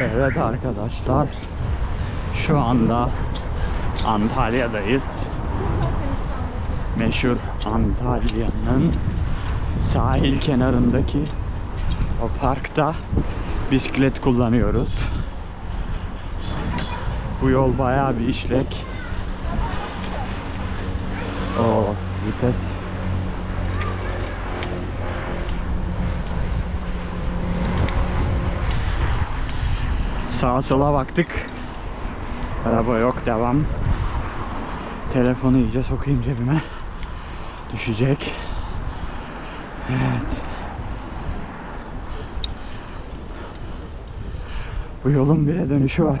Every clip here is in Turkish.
Evet arkadaşlar. Şu anda Antalya'dayız. Meşhur Antalya'nın sahil kenarındaki o parkta bisiklet kullanıyoruz. Bu yol bayağı bir işlek. O vites Sağa sola baktık. Araba yok devam. Telefonu iyice sokayım cebime. Düşecek. Evet. Bu yolun bile dönüşü var.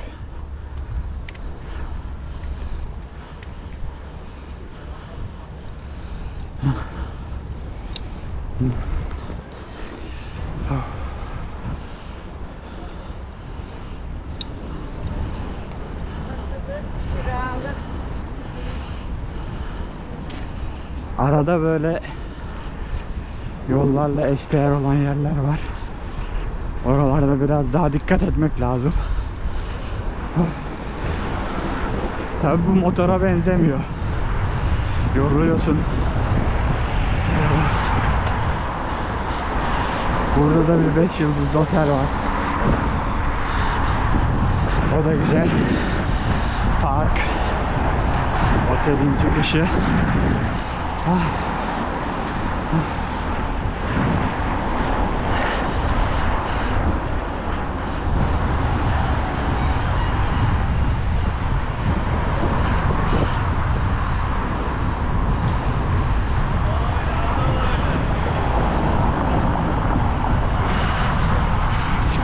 Arada böyle yollarla eşdeğer olan yerler var. Oralarda biraz daha dikkat etmek lazım. Tabi bu motora benzemiyor. Yoruluyorsun. Burada da bir 5 yıldızlı otel var. O da güzel. Park. Otelin çıkışı. Ah.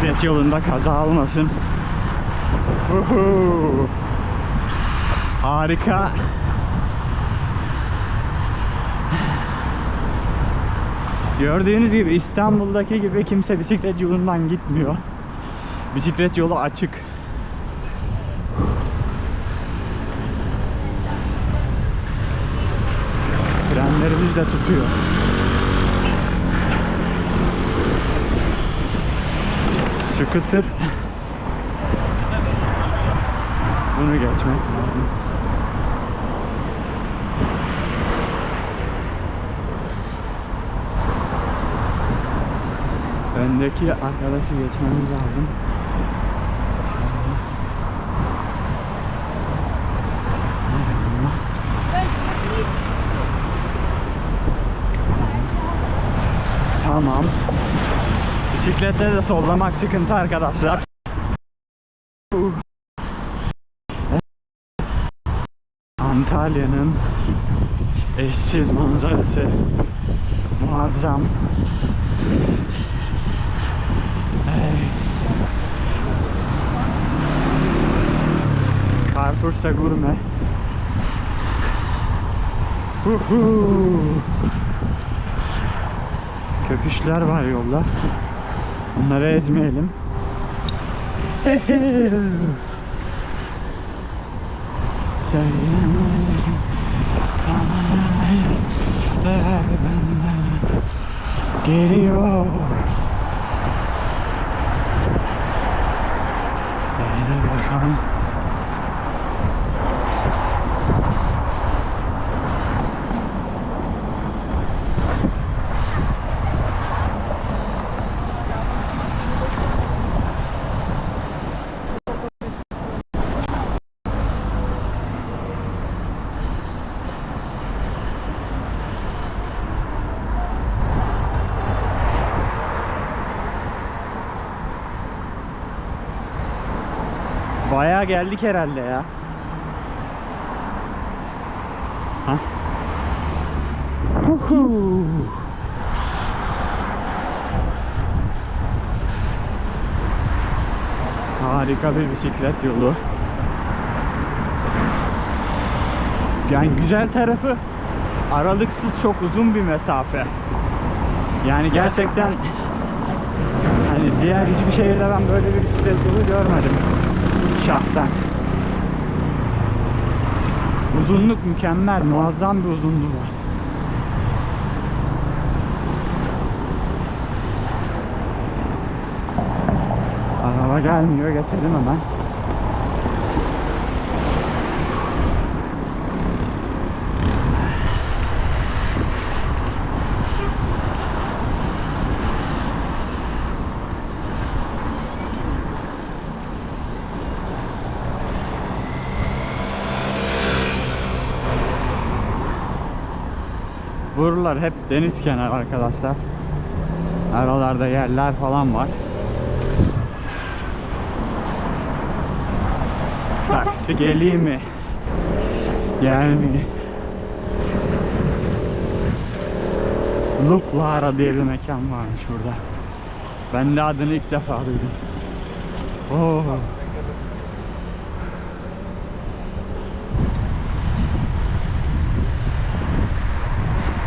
Bisiklet yolunda kaza olmasın. Uhu. Harika. Gördüğünüz gibi İstanbul'daki gibi kimse bisiklet yolundan gitmiyor. Bisiklet yolu açık. Frenlerimiz de tutuyor. Scooter. Bunu geçmek lazım. Öndeki arkadaşı geçmemiz lazım. Tamam. Bisiklette de sollamak sıkıntı arkadaşlar. Antalya'nın eşsiz manzarası muazzam. Carrefour'sa gurme. Huhu. Köpüşler var yolda. Onları ezmeyelim. Geliyor. -huh. Bayağı geldik herhalde ya. Ha? Harika bir bisiklet yolu. Yani güzel tarafı aralıksız çok uzun bir mesafe. Yani gerçekten hani diğer hiçbir şehirde ben böyle bir bisiklet yolu görmedim şahsen. Uzunluk mükemmel, muazzam bir uzunluğu var. Araba gelmiyor. Geçelim hemen. Buralar hep deniz kenarı arkadaşlar. Aralarda yerler falan var. Taksi geleyim mi? Gelmiyor. Look Lara diye bir mekan varmış burada. Ben de adını ilk defa duydum. Oo.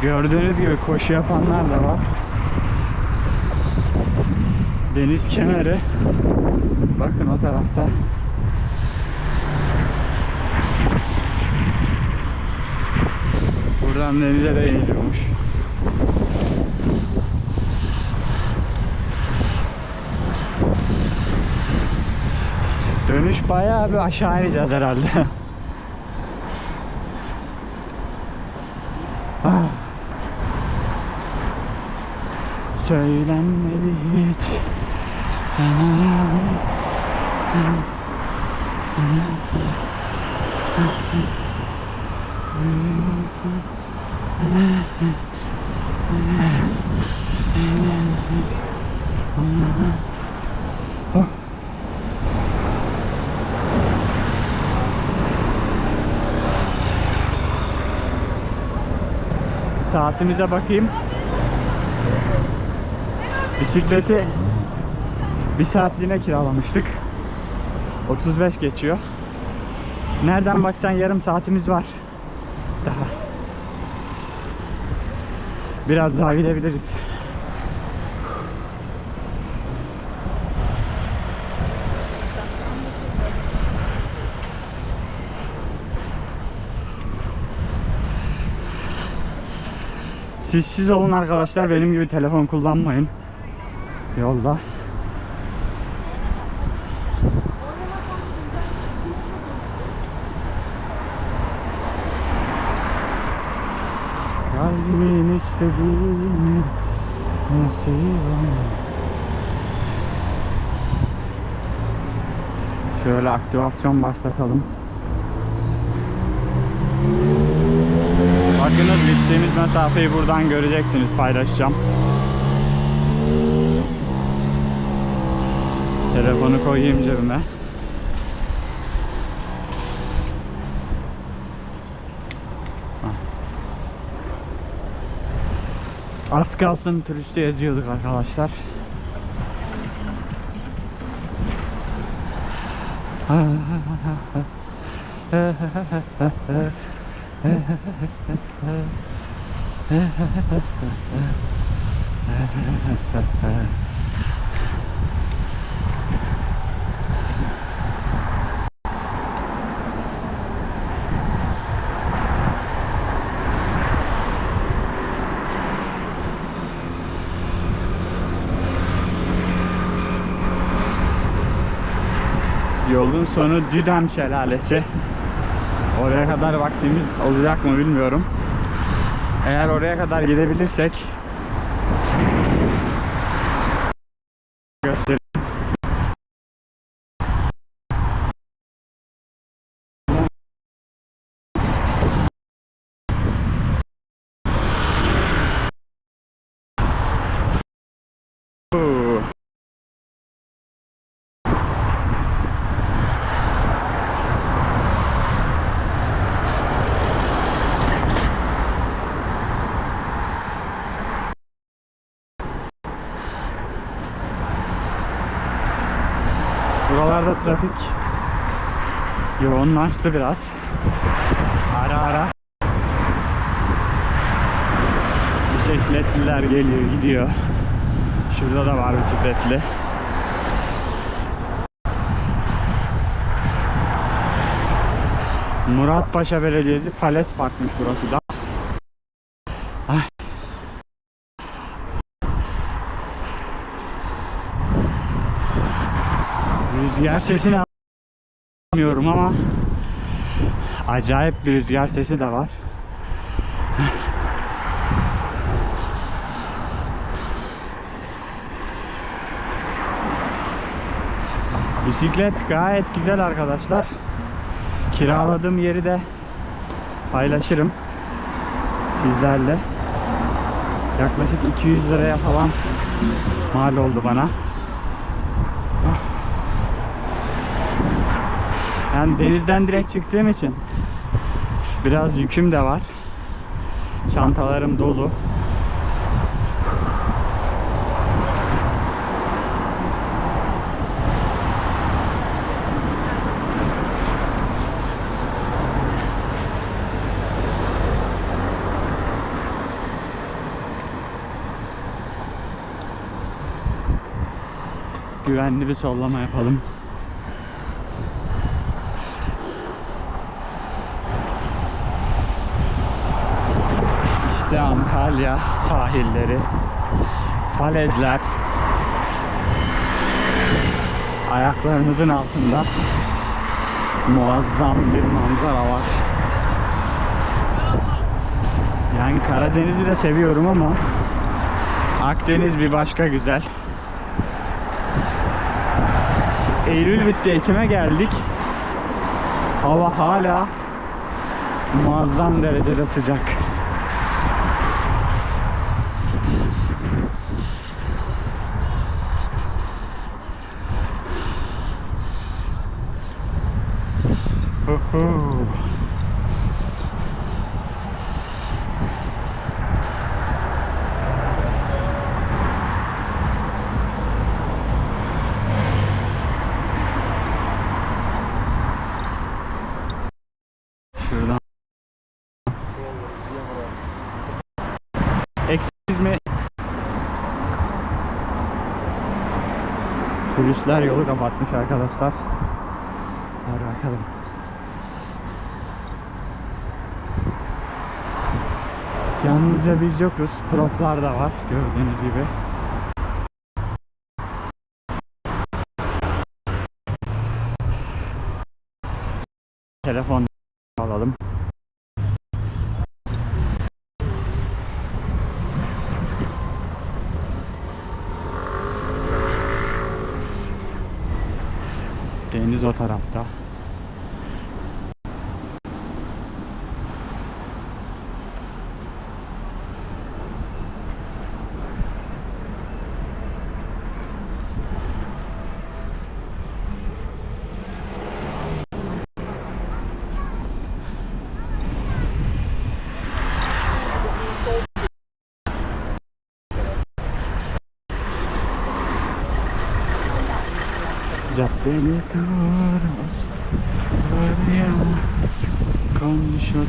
Gördüğünüz gibi koşu yapanlar da var. Deniz kenarı. Bakın o tarafta. Buradan denize de iniliyormuş. Dönüş bayağı bir aşağı ineceğiz herhalde. Söylenmedi hiç sana Saatimize bakayım. Bisikleti bir saatliğine kiralamıştık. 35 geçiyor. Nereden baksan yarım saatimiz var. Daha. Biraz daha gidebiliriz. Siz siz olun arkadaşlar benim gibi telefon kullanmayın yolda. Kalbimin istediğini nasip olmadı. Şöyle aktivasyon başlatalım. Bakınız gittiğimiz mesafeyi buradan göreceksiniz paylaşacağım. Telefonu koyayım cebime. Ah. Az kalsın turisti eziyorduk arkadaşlar. Yolun sonu Düdem Şelalesi. Oraya kadar vaktimiz olacak mı bilmiyorum. Eğer oraya kadar gidebilirsek trafik yoğunlaştı biraz. Ara ara bisikletliler geliyor gidiyor. Şurada da var bisikletli. Muratpaşa Belediyesi Fales Park'mış burası da. Rüzgar sesini anlamıyorum ama acayip bir rüzgar sesi de var. Bisiklet gayet güzel arkadaşlar. Kiraladığım yeri de paylaşırım sizlerle. Yaklaşık 200 liraya falan mal oldu bana. Yani denizden direkt çıktığım için biraz yüküm de var. Çantalarım dolu. Güvenli bir sollama yapalım. İşte Antalya sahilleri, falezler, ayaklarınızın altında muazzam bir manzara var. Yani Karadeniz'i de seviyorum ama Akdeniz bir başka güzel. Eylül bitti, Ekim'e geldik. Hava hala muazzam derecede sıcak. Huhu. Şuradan. Me. Turistler yolu kapatmış arkadaşlar. Hadi bakalım. Yalnızca biz yokuz. Proplar da var gördüğünüz gibi. Telefon alalım. Deniz o tarafta. ya todos Volvemos con yo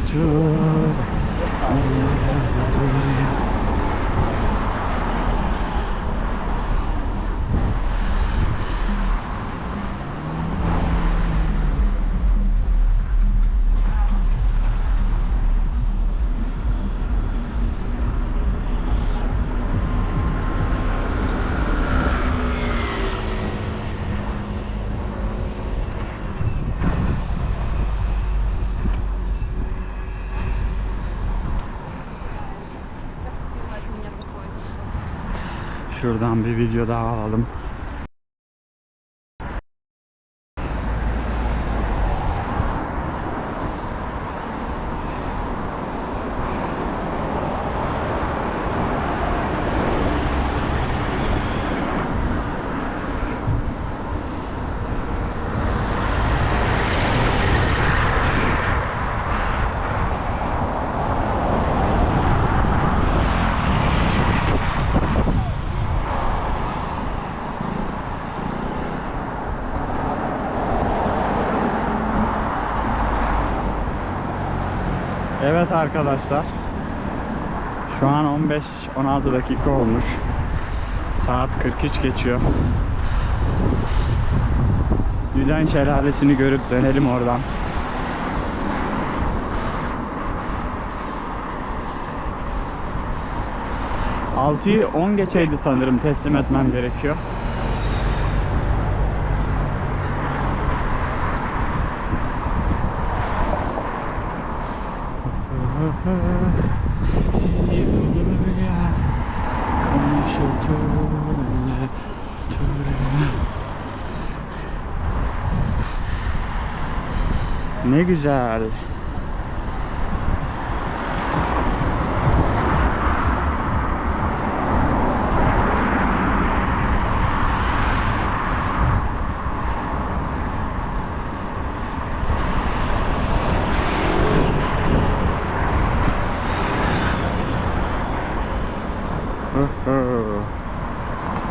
Şuradan bir video daha alalım. Evet arkadaşlar. Şu an 15-16 dakika olmuş. Saat 43 geçiyor. Yüden şelalesini görüp dönelim oradan. Altıyı 10 geçeydi sanırım teslim etmem gerekiyor. Ne güzel.